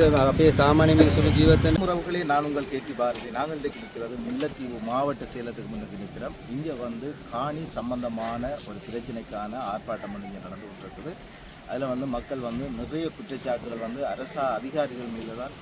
அதனால அப்படியே சாமானிய மனுஷன உறவுகளே நான் உங்கள் கேட்டி பாரதி. நாங்கள் இன்றைக்கு நிற்கிறது முல்லைத்தீவு மாவட்ட செயலத்துக்கு முன்னுக்கு நிற்கிறோம். இங்கே வந்து காணி சம்பந்தமான ஒரு பிரச்சனைக்கான ஆர்ப்பாட்டம் இங்கே நடந்து கொண்டிருக்குது அதில் வந்து மக்கள் வந்து நிறைய குற்றச்சாட்டுகள் வந்து அரசு அதிகாரிகள் மீது தான்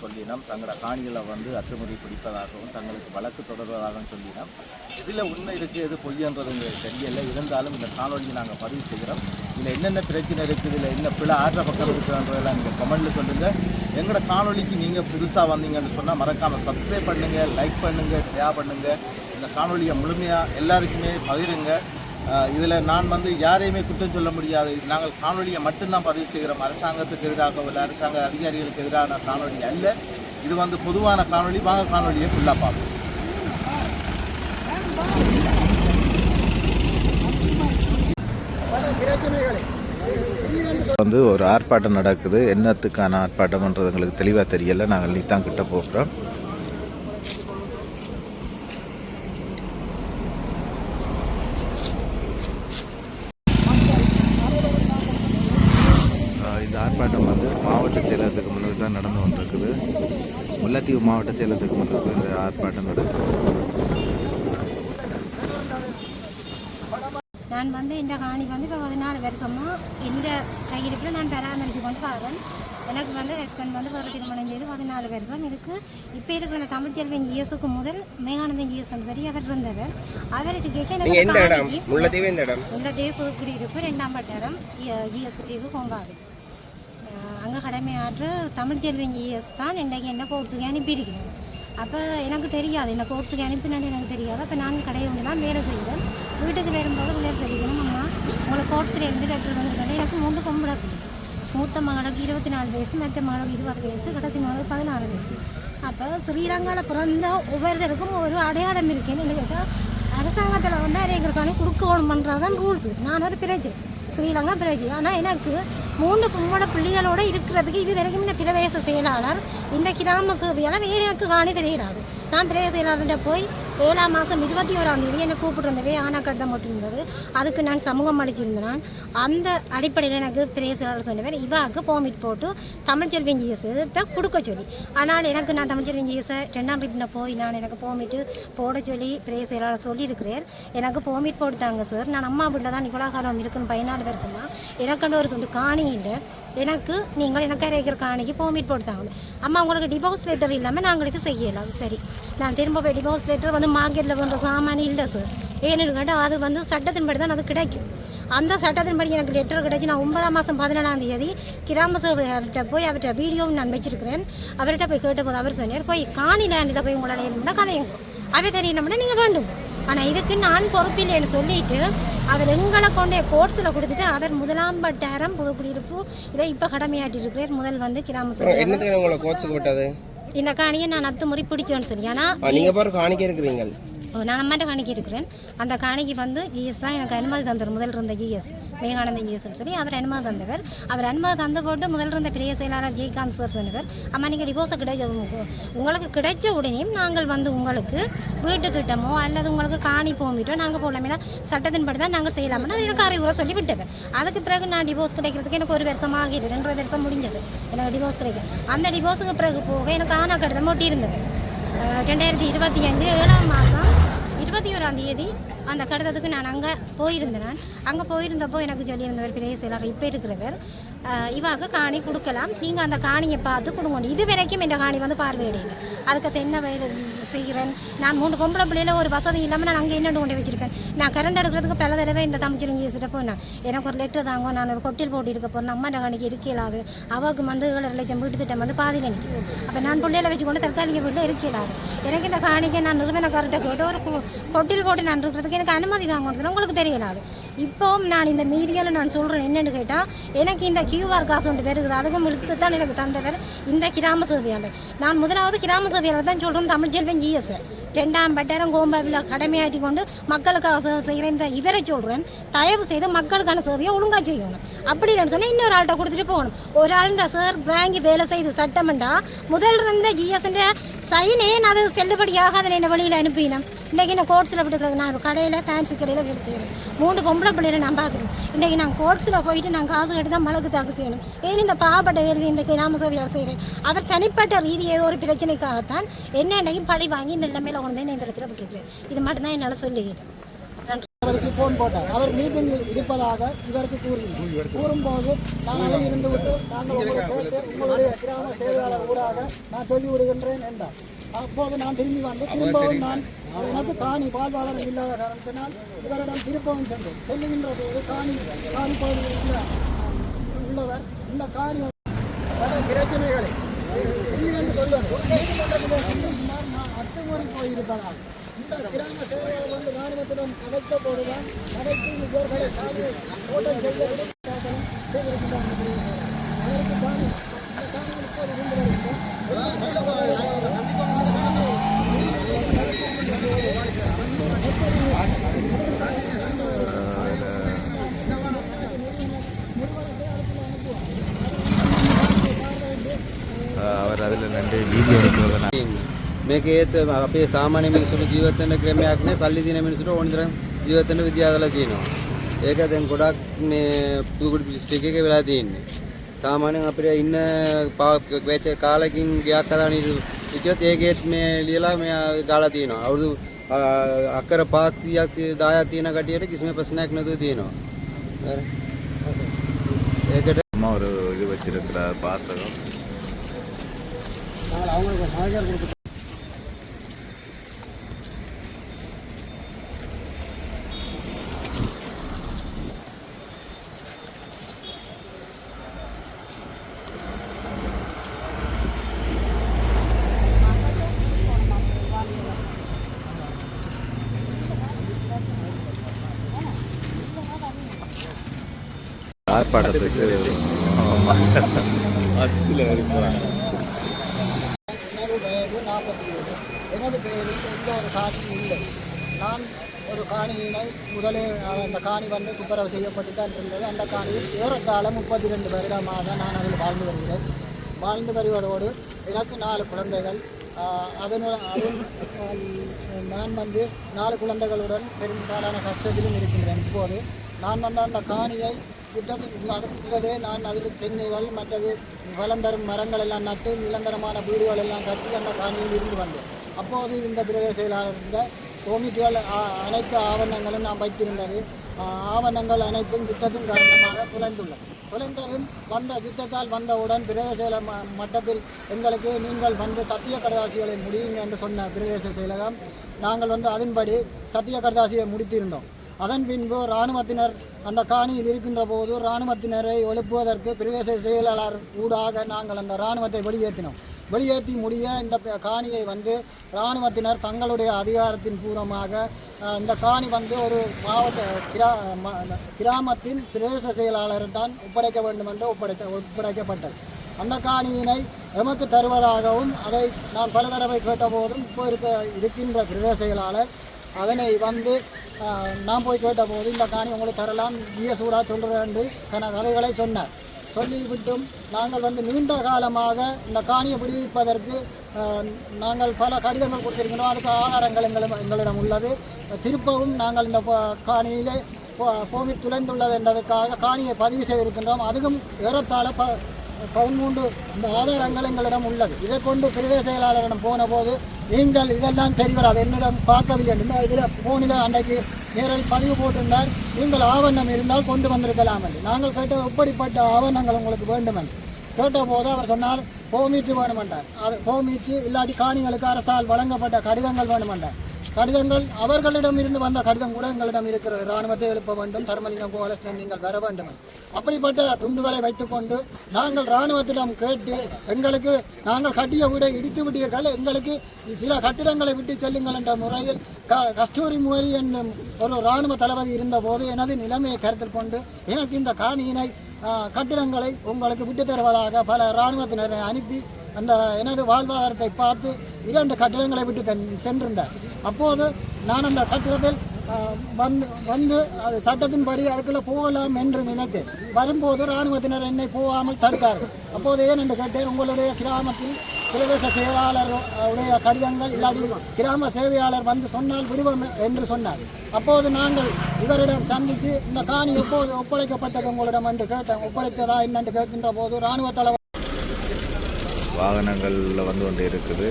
சொல்லினோம். தங்களோட காணிகளை வந்து அத்துமுறை பிடிப்பதாகவும் தங்களுக்கு வழக்கு தொடர்வதாகவும் சொல்லினோம். இதில் உண்மை இருக்குது எது பொய்யன்றது எங்களுக்கு இருந்தாலும் இந்த காணொலியை நாங்கள் பதிவு செய்கிறோம். இதில் என்னென்ன பிரச்சனை இருக்குது இதில் என்ன பிழை ஆற்ற பக்கம் இருக்குதுன்றதெல்லாம் நீங்கள் கமெண்ட்டில் சொல்லுங்கள் எங்களோட காணொலிக்கு நீங்கள் புதுசாக வந்தீங்கன்னு சொன்னால் மறக்காமல் சப்ஸ்கிரைப் பண்ணுங்கள் லைக் பண்ணுங்கள் ஷேர் பண்ணுங்கள் இந்த காணொலியை முழுமையாக எல்லாருக்குமே பகிருங்க. இதில் நான் வந்து யாரையுமே குற்றம் சொல்ல முடியாது. நாங்கள் காணொலியை மட்டும்தான் பதிவு செய்கிறோம். அரசாங்கத்துக்கு எதிராக இல்லை அரசாங்க அதிகாரிகளுக்கு எதிரான காணொலி அல்ல. இது வந்து பொதுவான காணொலி. வாங்க காணொலியை ஃபுல்லாக பார்ப்போம். வந்து ஒரு ஆர்ப்பாட்டம் நடக்குது. என்னத்துக்கான ஆர்ப்பாட்டம்ன்றது எங்களுக்கு தெளிவாக தெரியலை. நாங்கள் நீத்தான் கிட்ட போகிறோம் இந்த ஆர்ப்பாட்டம் வந்து மாவட்ட செயலகத்துக்கு முன்னுக்கு தான் நடந்து கொண்டிருக்குது முல்லைத்தீவு மாவட்ட செயலகத்துக்கு முன்னுக்கு இந்த ஆர்ப்பாட்டம் நடக்குது நான் வந்து இந்த காணி வந்து இப்போ பதினாலு வருஷமாக இந்த கையிருப்பில் நான் பராமரித்து கொண்டு வரேன். எனக்கு வந்து ஹஸ்பண்ட் வந்து ஒரு திருமணம் செய்து பதினாலு வருஷம் இதுக்கு இப்போ இருக்கிற அந்த தமிழ்ச்செல்வன் இயேசுக்கு முதல் மேகானந்தன் இயேசுன்னு சொல்லி அவர் இருந்தவர் அவருக்கு கேட்க நீங்க எந்த இடம்? எனக்கு முல்லைத்தீவு எந்த இடம்? முல்லைத்தீவு புதுக்குடியிருப்பு ரெண்டாம் பட்டாரம் இஎஸ் தீவு கொங்காடு அங்கே கடமையாற்று தமிழ்ச்செல்வன் இஎஸ் தான் இன்றைக்கு என்ன கோர்ஸுக்கு அனுப்பியிருக்கிறேன் அப்போ எனக்கு தெரியாது. என்ன கோர்ஸுக்கு அனுப்பினான்னு எனக்கு தெரியாது. அப்போ நான் கடையை ஒன்று தான் வேலை செய்வேன். வீட்டுக்கு வரும்போது சொல்லிக்கணும் அம்மா உங்களை கோர்ஸில் எழுதி லெட்டர் வந்து எனக்கு மூன்று பொம்பளை மூத்த மகளுக்கு இருபத்தி நாலு வயசு மற்ற மகளுக்கு இருபது வயசு கடைசி மகளுக்கு பதினாறு வயசு. அப்போ ஸ்ரீலங்காவில் பிறந்த ஒவ்வொருத்தருக்கும் ஒரு அடையாளம் இருக்கேன்னு கேட்டால் அரசாங்கத்தில் வந்து எங்களுக்கான குறுக்கோணம் பண்ணுறதான் ரூல்ஸு நான் ஒரு பிரஜை. ஸ்ரீலங்கா பிரஜை. ஆனால் எனக்கு மூணு பொம்மோட பிள்ளைகளோட இருக்கிறதுக்கு இது வரைக்கும் இந்த பிரதேச செயலாளர் இந்த கிராம சேவையாளர் எனக்கு காணி தெரியாது. நான் பிரதேச செயலாளர்கிட்ட போய் ஏழாம் மாதம் இருபத்தி ஓராம் தேதி என்னை கூப்பிட்டுருந்தவே ஆனா கட்டம் போட்டிருந்தது. அதுக்கு நான் சமூகம் அடிச்சிருந்தேன் அந்த அடிப்படையில் எனக்கு பிரதேச சொன்னவர் இவாக்கு போமிட் போட்டு தமிழ்ச்செல்வி ஜிஎஸ்கிட்ட கொடுக்க சொல்லி. ஆனால் எனக்கு நான் தமிழ்ச்செல்வி ஜிஎஸை ரெண்டாம் வீட்டில் போய் நான் எனக்கு போமிட்டு போட சொல்லி பிரதேச சொல்லியிருக்கிறேன். எனக்கு போமிட் போட்டுத்தாங்க சார் நான் அம்மா வீட்டில் தான் நிக்கோலா காலம் இருக்குன்னு பதினாலு வருஷமா எனக்குன்னு ஒரு துண்டு காணி இல்லை. எனக்கு நீங்கள் எனக்கு இருக்கிற காணிக்கு போமிட் போட்டுத்தாங்க அம்மா உங்களுக்கு டிவோர்ஸ் லெட்டர் இல்லாமல் நாங்கள் இது செய்யலாம். சரி. நான் திரும்ப போய் டிவோர்ஸ் லெட்டர் வந்து மார்க்கெட்டில் பண்ணுற சாமான் இல்லை சார் ஏன்னு கேட்டால் அது வந்து சட்டத்தின்படி தான் அது கிடைக்கும். அந்த சட்டத்தின்படி எனக்கு லெட்டர் கிடைச்சி நான் ஒன்பதாம் மாதம் பதினேழாம் தேதி கிராம சேவர்கிட்ட போய் அவர்கிட்ட வீடியோவும் நான் வச்சிருக்கிறேன். அவர்கிட்ட போய் கேட்டபோது அவர் சொன்னார் போய் காணி லேண்டில் போய் உங்களால் என்ன கதையும் அவை தெரியணும்னா நீங்கள் வேண்டும். ஆனால் இதுக்கு நான் பொறுப்பில்லைன்னு சொல்லிட்டு அவர் எங்களை கொண்டே கோர்ஸில் கொடுத்துட்டு அவர் முதலாம் பட்டாரம் புதுக்குடியிருப்பு இதை இப்போ கடமையாட்டி இருக்கிறார் முதல் வந்து கிராம சேவை என்னத்துக்கு உங்களை கோர்ஸுக்கு விட்டது இந்த காணியை நான் அத்து முறை பிடிச்சோன்னு சொல்லி. ஆனால் ஆ, நீங்க பாரு காணிக்க இருக்கிறீங்க. நான் அம்மாட்ட காணிக்கை இருக்கிறேன். அந்த காணிக்கு வந்து ஜிஎஸ் தான் எனக்கு அனுமதி தந்தார் முதல் இருந்த ஜிஎஸ் விவேகானந்த ஜிஎஸ்ன்னு சொல்லி அவர் அனுமதி தந்தவர். அவர் அனுமதி தந்த போட்டு முதல் இருந்த பிரிய செயலாளர் ஜெயகாந்த் சார் சொன்னவர். அம்மா நீங்கள் டிவோர்ஸை கிடைச்ச உங்களுக்கு கிடைச்ச உடனே நாங்கள் வந்து உங்களுக்கு வீட்டு திட்டமோ அல்லது உங்களுக்கு காணி போமிட்டோ நாங்கள் போடலாமே. சட்டத்தின்படி தான் நாங்கள் செய்யலாம்னு எனக்கு அறிவுரை சொல்லி விட்டவர் அதுக்கு பிறகு நான் டிவோர்ஸ் கிடைக்கிறதுக்கு எனக்கு ஒரு வருஷம் ஆகிது ரெண்டரை வருஷம் முடிஞ்சது. எனக்கு டிவோர்ஸ் கிடைக்கும் அந்த டிவோர்ஸுக்கு பிறகு போக எனக்கு ஆனா கடிதம் ஒட்டி இருந்தது ரெண்டாயிரத்தி இருபத்தி அஞ்சு ஏழாம் மாதம் இருபத்தி ஓராம் தேதி அந்த கடிதத்துக்கு நான் அங்கே போயிருந்தேன் நான். அங்கே போயிருந்தப்போ எனக்கு சொல்லியிருந்தவர் பெரிய செயலாளர் இப்போ இருக்கிறவர் இவாக்கு காணி கொடுக்கலாம். நீங்கள் அந்த காணியை பார்த்து கொடுங்க. இது வரைக்கும் இந்த காணி வந்து பார்வையிடுங்க அதுக்கு தென்னை வயது செய்கிறேன். நான் மூணு பொம்பளை பிள்ளையில ஒரு வசதி இல்லாமல் நான் அங்கே என்னென்னு கொண்டு வச்சிருப்பேன் நான் கரண்ட் எடுக்கிறதுக்கு பல தடவை இந்த தமிழ்ச்சிருங்க வச்சுட்டு போனேன். எனக்கு ஒரு லெட்டர் தாங்க. நான் ஒரு கொட்டில் போட்டு இருக்க போகிறேன் அம்மா காணிக்கு இருக்கலாது அவருக்கு வந்து லட்சம் வீட்டு திட்டம் வந்து பாதியில் நிற்கும் அப்போ நான் பிள்ளையில வச்சுக்கொண்டு தற்காலிக வீட்டில் இருக்கலாது எனக்கு இந்த காணிக்கை நான் நிறுவனக்காரர்கிட்ட கேட்டு ஒரு கொட்டில் போட்டு நான் இருக்கிறதுக்கு எனக்கு அனுமதி தாங்கன்னு சொன்னா உங்களுக்கு தெரியலாது இப்போவும் நான் இந்த மீடியாவில் நான் சொல்கிறேன் என்னென்னு கேட்டால் எனக்கு இந்த கியூஆர் காசு ஒன்று வருகுது அதுக்கும் இழுத்து தான் எனக்கு தந்தவர் இந்த கிராம சேவையாளர். நான் முதலாவது கிராம சேவையாளர் தான் சொல்கிறேன் தமிழ் செல்வன் ஜிஎஸ். ரெண்டாம் பட்டாரம் கோம்பாவில் கடமையாற்றி கொண்டு மக்களுக்காக செய்கிற இந்த இவரை சொல்கிறேன் தயவு செய்து மக்களுக்கான சேவையை ஒழுங்காக செய்யணும். அப்படி இல்லைன்னு சொன்னால் இன்னொரு ஆள்கிட்ட கொடுத்துட்டு போகணும். ஒரு ஆளுன்ற சார் வாங்கி வேலை செய்து சட்டம்ண்டா முதல்ல இருந்த ஜிஎஸ்ன்ற சைனே அது செல்லுபடியாகாத என்ன வழியில் அனுப்பினேன். இன்றைக்கி நான் கோட்ஸில் விட்டு நான் ஒரு கடையில் ஃபேன்சி கடையில் வேலை செய்யணும் மூணு பொம்பளை பிள்ளைகளை நான் பார்க்குறேன். இன்றைக்கி நான் கோட்ஸில் போயிட்டு நான் காசு கட்டி தான் மழைக்கு தாக்கு செய்யணும். ஏன் இந்த பாவப்பட்ட வேலை இந்த கிராம சேவையாளர் செய்கிறேன் அவர் தனிப்பட்ட ரீதி ஏதோ ஒரு பிரச்சனைக்காகத்தான் என்ன என்னையும் பழி வாங்கி இந்த நிலைமையில் கொண்டு வந்து இந்த இடத்துல விட்டுருக்கேன் இது மட்டும்தான் என்னால் சொல்லிக்கிறேன் அவருக்கு ஃபோன் போட்டார். அவர் மீட்டிங்கில் இருப்பதாக இவருக்கு கூறினார். கூறும்போது அதில் இருந்து விட்டு நாங்கள் உங்களை கேட்டு உங்களுடைய கிராம சேவையாளர் ஊடாக நான் சொல்லி விடுகின்றேன் என்றார். அப்போது நான் திரும்பி வந்து திரும்பவும் நான் எனக்கு காணி வாழ்வாதாரம் இல்லாத காரணத்தினால் இவரிடம் திரும்பவும் சென்றேன். செல்லுகின்ற போது காணி காணி பகுதியில் உள்ள உள்ளவர் இந்த காணி பல பிரச்சனைகளை இல்லை என்று சொல்வது. நான் அத்துமீறி போயிருப்பதால் இந்த கிராம சேவையாளர் வந்து ராணுவத்திடம் கதைத்த போதுதான் அனைத்து இவர்களை ஓட்டம் செய்ய செய்திருக்கிறார்கள் அதற்கு இந்த இப்போது இருந்து அவர் அதில் நன்றி வீடியோ எடுக்கிறதுனா මේක ඒත් අපේ සාමාන්‍ය මිනිස්සුන්ට ජීවත් වෙන්න ක්‍රමයක් නේ සල්ලි තියෙන මිනිස්සුන්ට ඕන තරම් ජීවත් වෙන්න විද්‍යාවල තියෙනවා. ඒක දැන් ගොඩක් මේ පුදුකුඩි ඩිස්ට්‍රික්ට් එකේ වෙලා තියෙන්නේ. සාමාන්‍යයෙන් අපිට ඉන්න පා- වෙච්ච කාලෙකින් ගයක් හදාගෙන ඉතියොත් ඒකෙත් මේ ලියලා මෙයා ගාලා තියෙනවා. අවුරුදු ආ, අක්කර 500ක් 10ක් තියෙන කටියට කිසිම ප්‍රශ්නයක් නැතුව තියෙනවා. හරි. ඒකට அம்மா ஒரு இது வச்சிருக்கிறார் பாசகம் ஆர்ப்பாட்டத்துக்கு அதில் இருக்கிறாங்க எனது வயது நாற்பத்தி ஏழு எனது பெயரில் எந்த ஒரு காணியும் இல்லை. நான் ஒரு காணியினை முதலே அந்த காணி வந்து துப்புரவு செய்யப்பட்டு தான் இருந்தது. அந்த காணியில் ஏறத்தாழ முப்பத்தி ரெண்டு வருடமாக நான் அதில் வாழ்ந்து வருகிறேன். வாழ்ந்து வருவதோடு எனக்கு நாலு குழந்தைகள். அதில் அஹ், நான் வந்து நாலு குழந்தைகளுடன் பெரும்பாலான கஷ்டத்திலும் இருக்கின்றேன். இப்போது நான் வந்து அந்த காணியை யுத்தத்துக்கு அதற்குள்ளதே நான் அதில் தென்னைகள் மற்றது வளந்தரும் மரங்கள் எல்லாம் நட்டு நிலந்தரமான வீடுகள் எல்லாம் கட்டி அந்த காணியில் இருந்து வந்தேன். அப்போது இந்த பிரதேச செயலாளர் இருந்த கோமிட்டுகள் அனைத்து ஆவணங்களும் நான் வைத்திருந்தது. ஆவணங்கள் அனைத்தும் யுத்தத்தின் காரணமாக குலைந்துள்ளது குலைந்ததும் வந்த யுத்தத்தால் வந்தவுடன் பிரதேச செயல ம- மட்டத்தில் எங்களுக்கு நீங்கள் வந்து சத்திய கடதாசிகளை முடியுங்க என்று சொன்ன பிரதேச செயலகம் நாங்கள் வந்து அதன்படி சத்திய கடதாசியை முடித்திருந்தோம். அதன் பின்பு இராணுவத்தினர் அந்த காணியில் இருக்கின்ற போது இராணுவத்தினரை எழுப்புவதற்கு பிரதேச செயலாளர் ஊடாக நாங்கள் அந்த இராணுவத்தை வெளியேற்றினோம். வெளியேற்றி முடிய இந்த காணியை வந்து இராணுவத்தினர் தங்களுடைய அதிகாரத்தின் பூர்வமாக இந்த காணி வந்து ஒரு மாவட்ட கிரா கிராமத்தின் பிரதேச செயலாளர் தான் ஒப்படைக்க வேண்டும் என்று ஒப்படைக்க ஒப்படைக்கப்பட்டது. அந்த காணியினை எமக்கு தருவதாகவும் அதை நான் பல தடவை கேட்டபோதும் இப்போ இருக்க இருக்கின்ற பிரதேச செயலாளர் அதனை வந்து நான் போய் கேட்டபோது இந்த காணி உங்களுக்கு தரலாம். ஜிஎஸ்ஊடா சொல்கிறேன் தன கதைகளை சொன்னார். சொல்லிவிட்டும் நாங்கள் வந்து நீண்ட காலமாக இந்த காணியை விடுவிப்பதற்கு நாங்கள் பல கடிதங்கள் கொடுத்திருக்கிறோம். அதுக்கு ஆதாரங்கள் எங்களிடம் எங்களிடம் உள்ளது. திருப்பவும் நாங்கள் இந்த காணியிலே போ- பூமி துளைந்துள்ளது என்பதற்காக காணியை பதிவு செய்திருக்கின்றோம். அதுவும் ஏறத்தாழ ப பதிமூன்று இந்த ஆதாரங்கள் எங்களிடம் உள்ளது. இதை கொண்டு பிரதேச செயலாளரிடம் போன போது நீங்கள் இதெல்லாம் சரி வராது. என்னிடம் பார்க்கவில்லை இந்த இதில் போனில் அன்றைக்கு நேரடி பதிவு போட்டிருந்தால் நீங்கள் ஆவணம் இருந்தால் கொண்டு வந்திருக்கலாம் என்று. நாங்கள் கேட்ட எப்படிப்பட்ட ஆவணங்கள் உங்களுக்கு வேண்டுமென்று. கேட்டபோது அவர் சொன்னார் போமீட்டு வேணுமென்றார். அது போமீட்டு இல்லாட்டி காணிகளுக்கு அரசால் வழங்கப்பட்ட கடிதங்கள் வேணுமென்றார். கடிதங்கள் அவர்களிடம் இருந்து வந்த கடிதம் கூட எங்களிடம் இருக்கிறது. இராணுவத்தை எழுப்ப வேண்டும் தர்மலிங்கம் கோலஸ்டன் நீங்கள் வர வேண்டும். அப்படிப்பட்ட துண்டுகளை வைத்துக்கொண்டு நாங்கள் இராணுவத்திடம் கேட்டு எங்களுக்கு நாங்கள் கட்டிய வீடை இடித்து விட்டீர்கள் எங்களுக்கு சில கட்டிடங்களை விட்டு செல்லுங்கள் என்ற முறையில் க கஸ்தூரி முகரி என்னும் ஒரு இராணுவ தளபதி இருந்தபோது எனது நிலைமையை கருத்தில் கொண்டு எனக்கு இந்த காணியினை கட்டிடங்களை உங்களுக்கு விட்டு தருவதாக பல இராணுவத்தினரை அனுப்பி அந்த எனது வாழ்வாதாரத்தை பார்த்து இரண்டு கட்டிடங்களை விட்டு தன் சென்றிருந்தார். அப்போது நான் அந்த கட்டிடத்தில் வந்து வந்து அது சட்டத்தின்படி அதுக்குள்ளே போகலாம் என்று நினைத்தேன். வரும்போது இராணுவத்தினர் என்னை போகாமல் தடுத்தார்கள். அப்போது ஏன் என்று கேட்டேன் உங்களுடைய கிராமத்தில் பிரதேச செயலாளர் உடைய கடிதங்கள் இல்லாட்டி கிராம சேவையாளர் வந்து சொன்னால் விடுவோம் என்று சொன்னார். அப்போது நாங்கள் இவரிடம் சந்தித்து இந்த காணி எப்போது ஒப்படைக்கப்பட்டது உங்களிடம் என்று கேட்டேன். ஒப்படைத்ததா என்னென்று கேட்கின்ற போது இராணுவ தலைவர் வாகனங்களில் வந்து கொண்டு இருக்குது.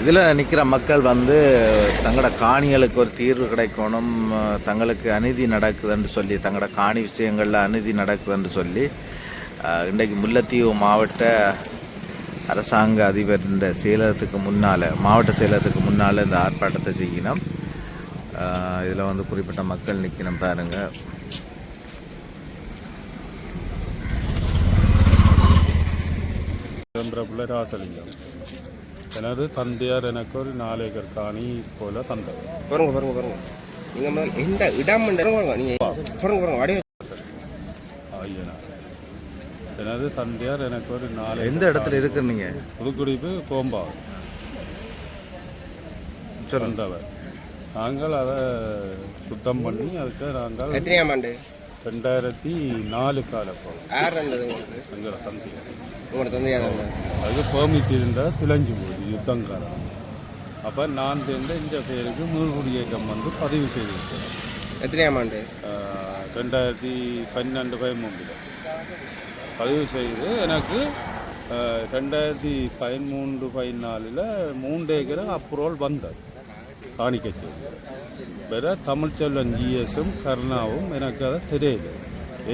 இதில் நிற்கிற மக்கள் வந்து தங்களோட காணிகளுக்கு ஒரு தீர்வு கிடைக்கணும் தங்களுக்கு அநீதி நடக்குதுன்னு சொல்லி தங்களோட காணி விஷயங்களில் அநீதி நடக்குதுன்னு சொல்லி இன்றைக்கு முல்லைத்தீவு மாவட்ட அரசாங்க அதிபரின் செயலகத்துக்கு முன்னால் மாவட்ட செயலகத்துக்கு முன்னால் இந்த ஆர்ப்பாட்டத்தை செய்யணும். இதில் வந்து குறிப்பிட்ட மக்கள் நிற்கணும் பாருங்கள் பிள்ளை ராசலிங்கம். எனது தந்தையார் எனக்கு ஒரு நாலு ஏக்கர் காணி போல தந்தார் பாருங்க பாருங்க பாருங்க. நீங்க முதல்ல இந்த இடம் பாருங்க நீங்க பாருங்க பாருங்க. வடிவ ஐயனார் எனது தந்தையார் எனக்கு ஒரு நாலு எந்த இடத்துல இருக்கு நீங்கள் புதுக்குடிப்பு கோம்பாவு. சிறந்தவர் நாங்கள் அதை சுத்தம் பண்ணி அதுக்கு நாங்கள் எத்தனையாம் ஆண்டு? ரெண்டாயிரத்தி நாலு கால யார் இருந்தது உங்களுக்கு? எங்களை தந்தையார் உங்களோட இருந்தார் அது பெர்மிட் இருந்தால் பிழைஞ்சு போகுது யுத்தம் காலம் அப்போ நான் சேர்ந்த இந்த பேருக்கு மீள்குடியேற்றம் வந்து பதிவு செய்திருக்கேன் எத்தனையாம் ஆண்டு? ரெண்டாயிரத்தி பன்னெண்டு பதிமூன்றில். பதிவு செய்து எனக்கு ரெண்டாயிரத்தி பதிமூன்று பதினாலில் மூன்று ஏக்கர் அப்ரூவல் வந்தது. காணிக்கச்சு வேற தமிழ்ச்செல்வன் ஜிஎஸும் கருணாவும் எனக்கு அதை தெரியல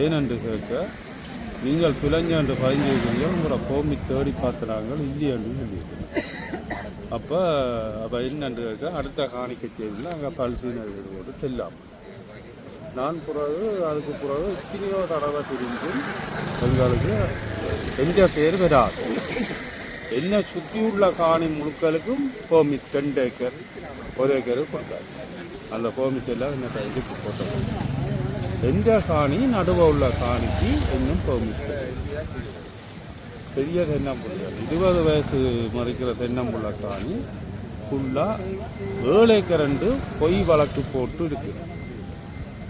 ஏனென்று கேட்க நீங்கள் பிழைஞ்சன்று பதிஞ்சிருக்கிறீர்கள் உங்களை கோமி தேடி பார்த்துனாங்க இல்லையென்று சொல்லியிருக்கிறேன் அப்போ அப்போ என்னென்று கேட்க அடுத்த காணிக்க செய்தியில் அங்கே பரிசீலனை செல்லாமல் நான் பிறகு அதுக்கு பிறகு எத்தனையோ தடவை திரிஞ்சு எங்களுக்கு எந்த பேர் வராது என்னை சுற்றி உள்ள காணி முழுக்களுக்கும் கோமித் ரெண்டு ஏக்கர் ஒரு ஏக்கர் கொடுத்தாச்சு. அந்த கோமித்தெல்லாம் என்ன இதுக்கு போட்டது? எந்த காணி? நடுவில் உள்ள காணிக்கு இன்னும் கோமித் பெரிய தென்னம்புள்ள இருபது வயசு மறைக்கிற தென்னம்புள்ள காணி ஃபுல்லாக ஏழு ஏக்கர் ரெண்டு பொய் வழக்கு போட்டு இருக்குது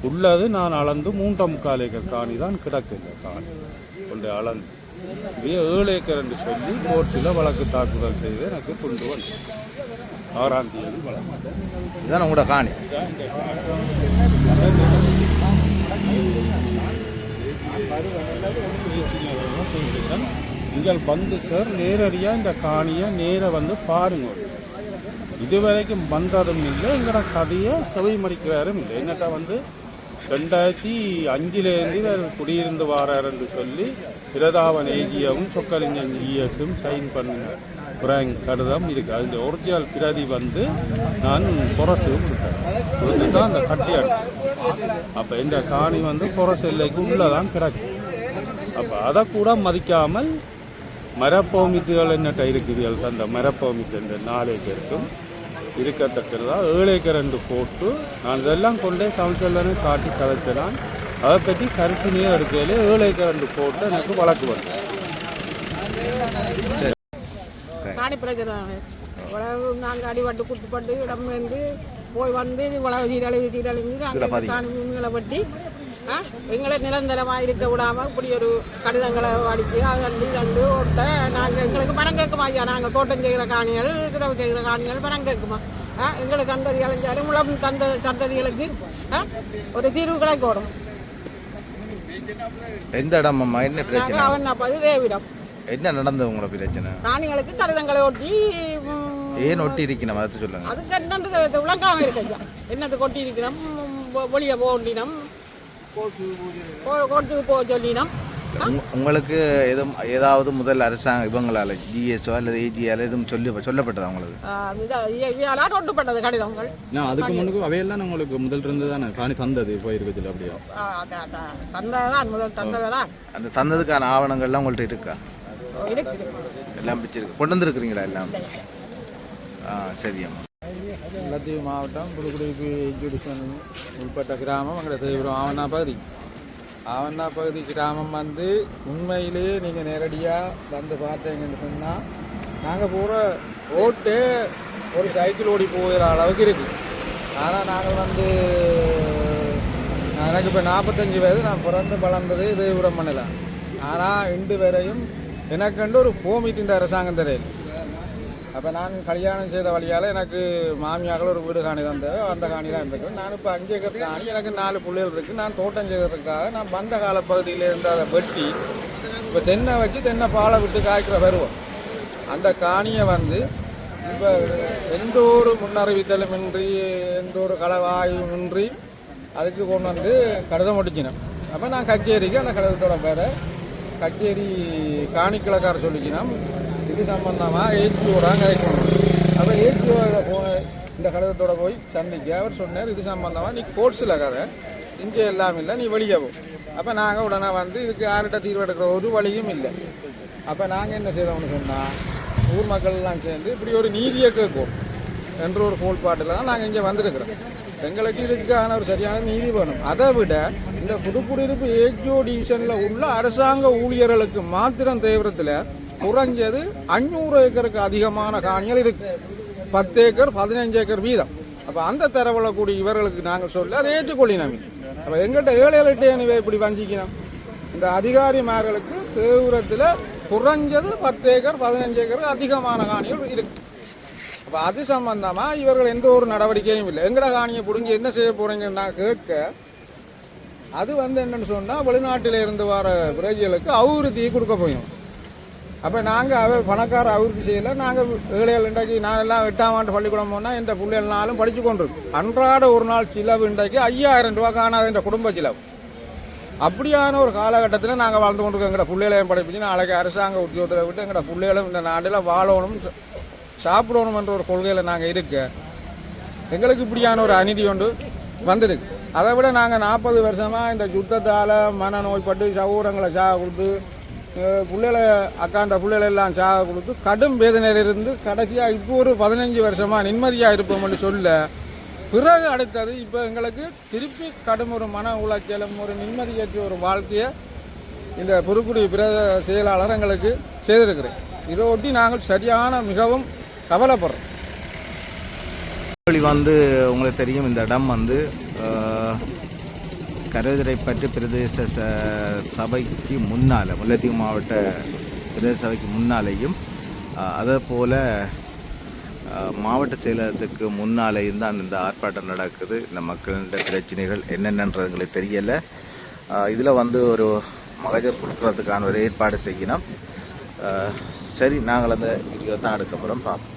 உள்ளது நான் அளந்து மூன்றாம் முக்கால் ஏக்கர் காணி தான் கிடக்குங்க காணி. கொண்டு அளந்து. இதே ஏழு ஏக்கர் என்று சொல்லி கோர்ட்டில் வழக்கு தாக்குதல் செய்து எனக்கு கொண்டு வந்து ஆறாம் தேதி வழக்கு. இதுதான் உங்களோட காணி. நீங்கள் வந்து சார் நேரடியாக இந்த காணியை நேர வந்து பாருங்க. இதுவரைக்கும் வந்ததும் இல்லை எங்களோட கதையை செவி மடிக்கிறாரும் இல்லை. என்னட்ட வந்து ரெண்டாயிரத்தி அஞ்சுலேருந்து குடியிருந்து வாராருன்னு சொல்லி பிரதாபன் ஏஜியவும் சொக்கலிங்கன் இஎஸும் சைன் பண்ணின பிராங்க் கடிதம் இருக்குது அதில் ஒரிஜினல் பிரதி வந்து நான் புரசு கொடுத்தேன். தான் அந்த கட்டியாடு அப்போ இந்த காணி வந்து புரசு எல்லைக்கு உள்ளதான் கிடக்கு. அப்போ அதை கூட மதிக்காமல் மரப்போமிட்டுகள் என்னட்ட இருக்குதுகள் அந்த மரப்போமிட்டு இந்த நாலு ஏக்கருக்கும் இருக்கத்தக்கதா ஏழு ஏக்கர் ரெண்டு போட்டு நான் இதெல்லாம் கொண்டே தமிழ்ச்செல்லனே காட்டி கதைச்சினான் அதை பற்றி கரிசனையே எடுக்கையில் ஏழு ஏக்கர் ரெண்டு போட்டு எனக்கு வழக்கு வந்தேன் காணி பிரச்சனை இவ்வளவு நாங்கள் அடிபட்டு குட்டுப்பட்டு இடம் வந்து போய் வந்து இவ்வளவு சீரழிவு சீரழிவு. அங்கே காணி பூமிகளை வெட்டி ஆ, எங்களை நிரந்தரமாக இருக்க விடாமல் இப்படி ஒரு கடிதங்களை அடித்து அது ரெண்டு ரெண்டு ஓட்ட நாங்கள் எங்களுக்கு பணம் கேட்குமா ஐயா? நாங்கள் தோட்டம் செய்கிற காணிகள் கிடவு செய்கிற காணிகள் பணம் கேட்குமா? ஆ எங்களை சந்ததி அலைஞ்சாலும் உளம் தந்த சந்ததிகளுக்கு ஆ, ஒரு தீர்வு கிடைக்கணும் எந்த இடம் அம்மா? என்ன பிரச்சனை? என்ன நடந்தது உங்களோட பிரச்சனை? காணிகளுக்கு கடிதங்களை ஒட்டி ஏன் ஒட்டி இருக்கணும்? அதை சொல்லுங்க. அதுக்கு என்னது விளங்காம இருக்கு ஐயா. என்னது கொட்டி இருக்கிறோம் வெளியே போண்டினம் கோட்டுக்கு போக சொல்லினோம். உங்களுக்கு எதுவும் ஏதாவது முதல் அரசாங்க இவங்களால ஜிஎஸ்ஓ அல்லது ஏஜியால எதுவும் சொல்லி சொல்லப்பட்டதா உங்களுக்கு? இதெல்லாம் ஒட்டுப்பட்டது கடிதங்கள் நான் அதுக்கு முன்னுக்கு அவையெல்லாம் உங்களுக்கு முதல் இருந்து தானே காணி தந்தது போயிருக்குது அப்படியா? ஆ, அத- அத- தந்ததான் முதல் தந்ததான் அந்த தந்ததுக்கான ஆவணங்கள்லாம் உங்கள்கிட்ட இருக்கா? எல்லாம் பிடிச்சிருக்கு கொண்டு வந்துருக்குறீங்களா எல்லாம்? ஆ சரி அம்மா. முல்லைத்தீவு மாவட்டம் புதுக்குடிப்பு எஜுடிஷன் உட்பட்ட கிராமம் எங்களோட தீவிரம் ஆவண்ணா பகுதி. ஆவண்ணா பகுதி கிராமம் வந்து உண்மையிலேயே நீங்கள் நேரடியாக வந்து பார்த்தீங்கன்னு சொன்னால் நாங்கள் போகிற ரோட்டே ஒரு சைக்கிள் ஓடி போகிற அளவுக்கு இருக்குது ஆனால் நாங்கள் வந்து எனக்கு இப்போ நாற்பத்தஞ்சு வயது நான் பிறந்து வளர்ந்தது தீவிரம் பண்ணலாம் ஆனால் இன்று வரையும் எனக்குண்டு ஒரு கோமிட்டின் அரசாங்கம் தெரியல அப்போ நான் கல்யாணம் செய்த வழியால் எனக்கு மாமியாக்கள் ஒரு வீடு காணி தந்தது. அந்த காணி தான் இருந்திருக்கு நான் இப்போ அஞ்சு ஏக்கர் காணி எனக்கு நாலு பிள்ளைகள் இருக்குது நான் தோட்டம் செய்கிறதுக்காக நான் வந்த கால பகுதியில் இருந்து அதை வெட்டி இப்போ தென்னை வச்சு தென்னை பாலை விட்டு காய்க்கிற வருவோம் அந்த காணியை வந்து இப்போ எந்த ஒரு முன்னறிவித்தலும் இன்றி எந்த ஒரு களவாயும் இன்றி அதுக்கு கொண்டு வந்து கடிதம் ஒட்டிக்கணும் அப்போ நான் கச்சேரிக்கு அந்த கடிதத்தோட பேரை கச்சேரி காணிக்கிழக்கார சொல்லிக்கினோம் இது சம்பந்தமாக ஏஜியோட கதைக்கணும் அப்போ ஏஜியோட போ இந்த கடிதத்தோட போய் சந்திக்க அவர் சொன்னார் இது சம்பந்தமாக நீ கோர்ட்ஸில் கதை. இங்கே எல்லாம் இல்லை நீ வெளியே போ. அப்போ நாங்கள் உடனே வந்து இதுக்கு யார்கிட்ட தீர்வு எடுக்கிற ஒரு வழியும் இல்லை. அப்போ நாங்கள் என்ன செய்தோம்னு சொன்னால் ஊர் மக்கள்லாம் சேர்ந்து இப்படி ஒரு நீதியை கேட்கும் என்ற ஒரு கோட்பாட்டில் தான் நாங்கள் இங்கே வந்திருக்கிறோம். எங்களுக்கு இதுக்கான ஒரு சரியான நீதி வேணும். அதை விட இந்த புதுக்குடியிருப்பு ஏஜியோ டிவிஷனில் உள்ள அரசாங்க ஊழியர்களுக்கு மாத்திரம் தேவரத்தில் குறைஞ்சது அஞ்சூறு ஏக்கருக்கு அதிகமான காணிகள் இருக்கு. பத்து ஏக்கர் பதினஞ்சு ஏக்கர் வீதம். அப்போ அந்த தரவில் கூடிய இவர்களுக்கு நாங்கள் சொல்ல அதை ஏற்றுக்கொள்ளினோம். அப்போ எங்கிட்ட ஏழை ஏழு இப்படி வஞ்சிக்கணும். இந்த அதிகாரிமார்களுக்கு தீவிரத்தில் குறைஞ்சது பத்து ஏக்கர் பதினஞ்சு ஏக்கர் அதிகமான காணிகள் இருக்கு. அப்போ அது சம்பந்தமாக இவர்கள் எந்த ஒரு நடவடிக்கையும் இல்லை. எங்கட காணியை பிடுங்கி என்ன செய்ய போகிறீங்கன்னு நான் கேட்க அது வந்து என்னன்னு சொன்னால் வெளிநாட்டில் இருந்து வர பிரஜைகளுக்கு அபிவிருத்தியை கொடுக்க போயும் அப்போ நாங்கள் அவர் பணக்கார அபிவிருத்தி செய்யலை. நாங்கள் ஏழைகள் இன்றைக்கு நான் எல்லாம் எட்டாம் ஆண்டு பள்ளிக்கூடம் போனால் இந்த பிள்ளைகள்னாலும் படித்து கொண்டிருக்கு அன்றாட ஒரு நாள் செலவு இன்றைக்கு ஐயாயிரம் ரூபா காணாது என்ற குடும்ப செலவு. அப்படியான ஒரு காலகட்டத்தில் நாங்கள் வாழ்ந்து கொண்டிருக்கோம். எங்களோட பிள்ளைகளையும் படிப்பிச்சு நாளைக்கு அரசாங்க உத்தியோகத்தில் விட்டு எங்களோட பிள்ளைகளும் இந்த நாட்டில் வாழணும் சாப்பிடணும் என்ற ஒரு கொள்கையில் நாங்கள் இருக்க. எங்களுக்கு இப்படியான ஒரு அநீதி ஒன்று வந்திருக்கு. அதை விட நாங்கள் நாற்பது வருஷமாக இந்த சுத்தத்தால் மன நோய்பட்டு சகோதரங்களை சா கொடுத்து பிள்ளைகளை அக்காண்ட பிள்ளைகளெல்லாம் சாக கொடுத்து கடும் வேதனையிலிருந்து கடைசியாக இப்போ ஒரு பதினஞ்சு வருஷமாக நிம்மதியாக இருப்போம்னு சொல்ல பிறகு அடுத்தது இப்போ எங்களுக்கு திருப்பி கடும் ஒரு மன உளைச்சலும் ஒரு நிம்மதியற்ற ஒரு வாழ்க்கையை இந்த புதுக்குடி பிரத செயலாளர் எங்களுக்கு செய்திருக்கிறேன் இதை ஒட்டி நாங்கள் சரியான மிகவும் கவலைப்படுறோம். வந்து உங்களுக்கு தெரியும் இந்த இடம் வந்து கருதுரைப்பற்று பிரதேச ச சபைக்கு முன்னால் முல்லைத்தீவு மாவட்ட பிரதேச சபைக்கு முன்னாலேயும் அதே போல் மாவட்ட செயலகத்துக்கு முன்னாலேயும் தான் இந்த ஆர்ப்பாட்டம் நடக்குது. இந்த மக்களிட பிரச்சனைகள் என்னென்னன்றது தெரியலை. இதில் வந்து ஒரு மகஜர் கொடுக்கறதுக்கான ஒரு ஏற்பாடு செய்யணும். சரி நாங்கள் அந்த வீடியோ தான் எடுக்க போகிறோம் பார்ப்போம்